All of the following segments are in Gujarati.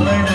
Ladies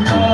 No.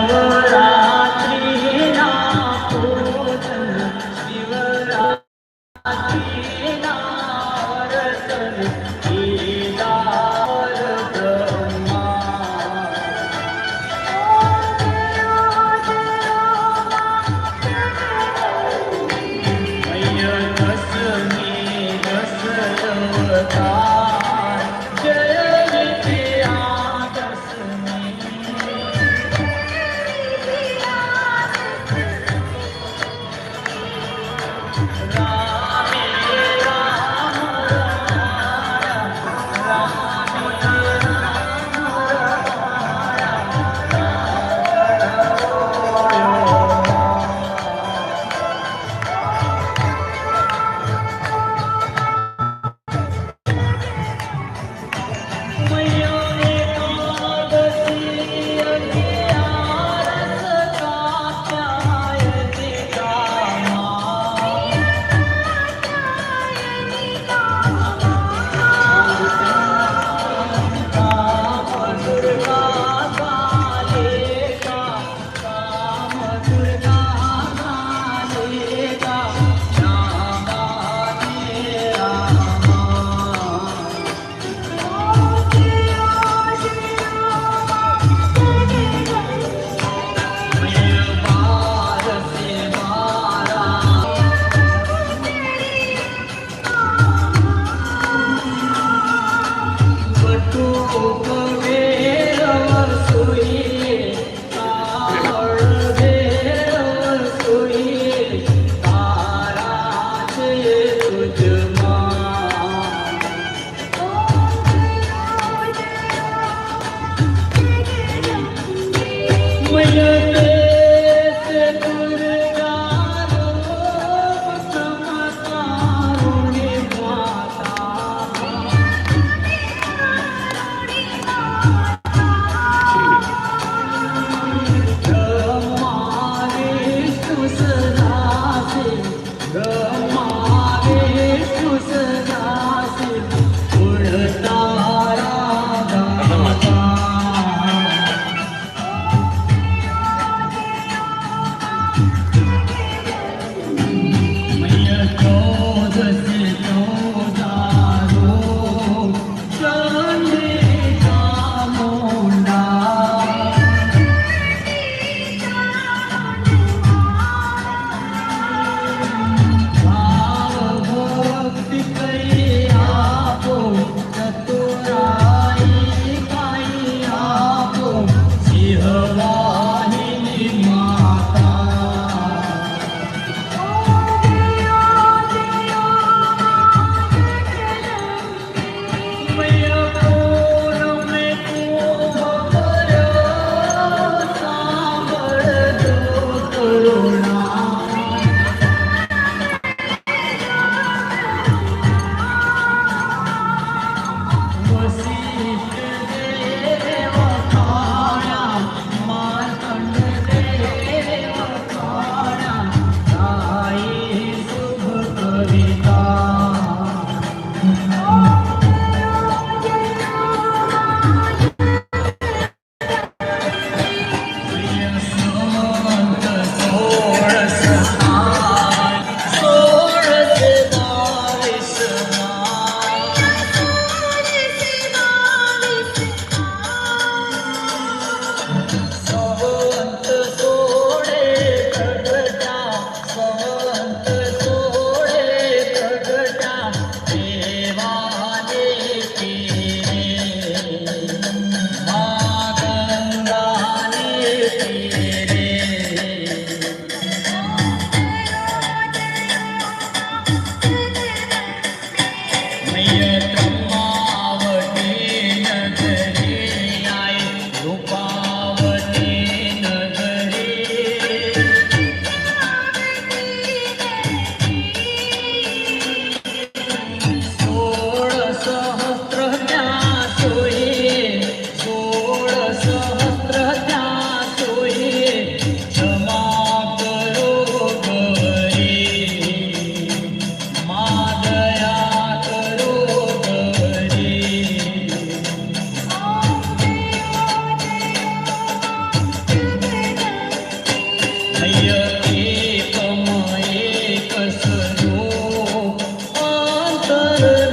trying to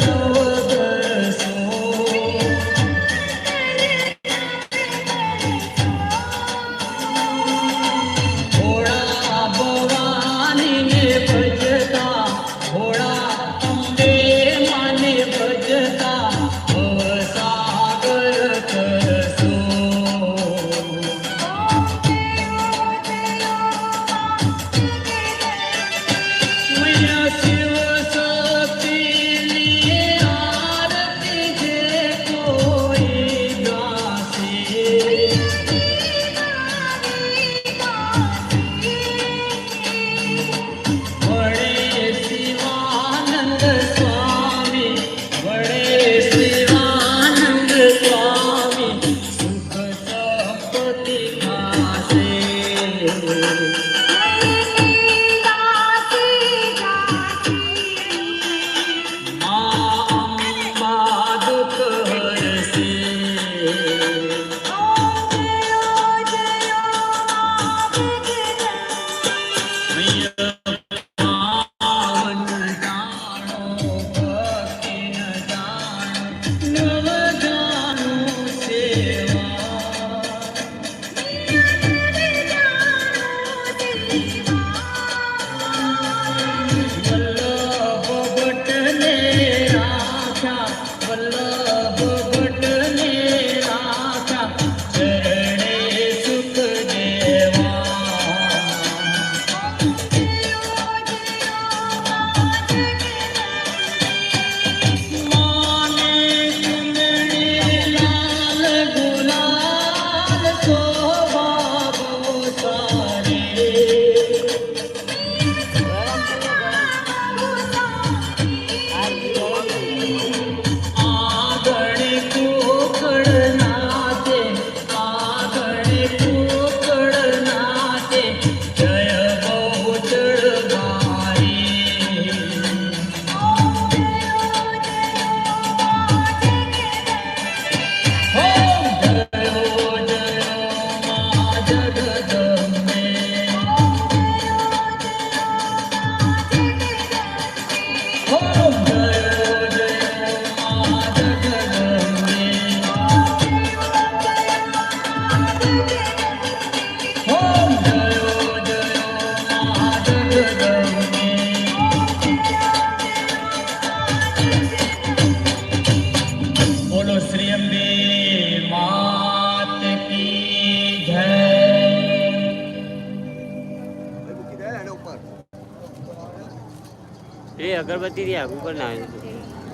એ અગરબત્તીથી આગું કરી નાખ્યું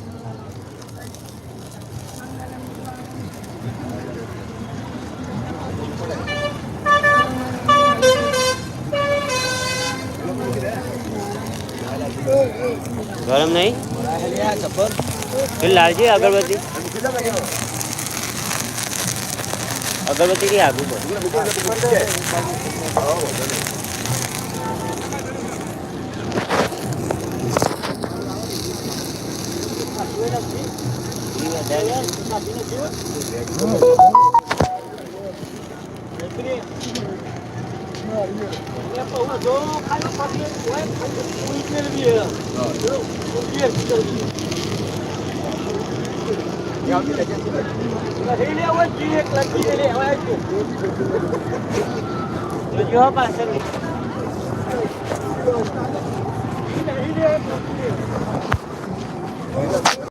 ગરમ નહીં લાલજી અગરબત્તી અગરબત્તી આગું પર ele aqui. Linha dela. Ele tá vindo aqui, ó. Maria. Minha porra, eu caio pra mim, ué, o interviano. Eu vi aqui, ali. Ele é o antigo, aqui, ele é o antigo. Eu digo, rapaz, você não... Ele é o antigo.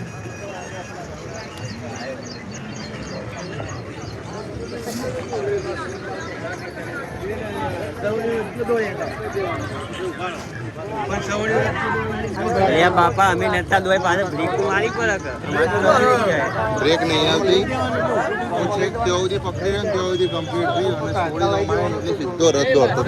અરે બાપા અમે નતા દોય પાસે બ્રેક મારી પડે બ્રેક નહીં આવતી હું છેક પકડી રહ્યો કમ્પ્લીટ થયું અને સોળી લંબાઈ એટલે સીધો રદ દોડતો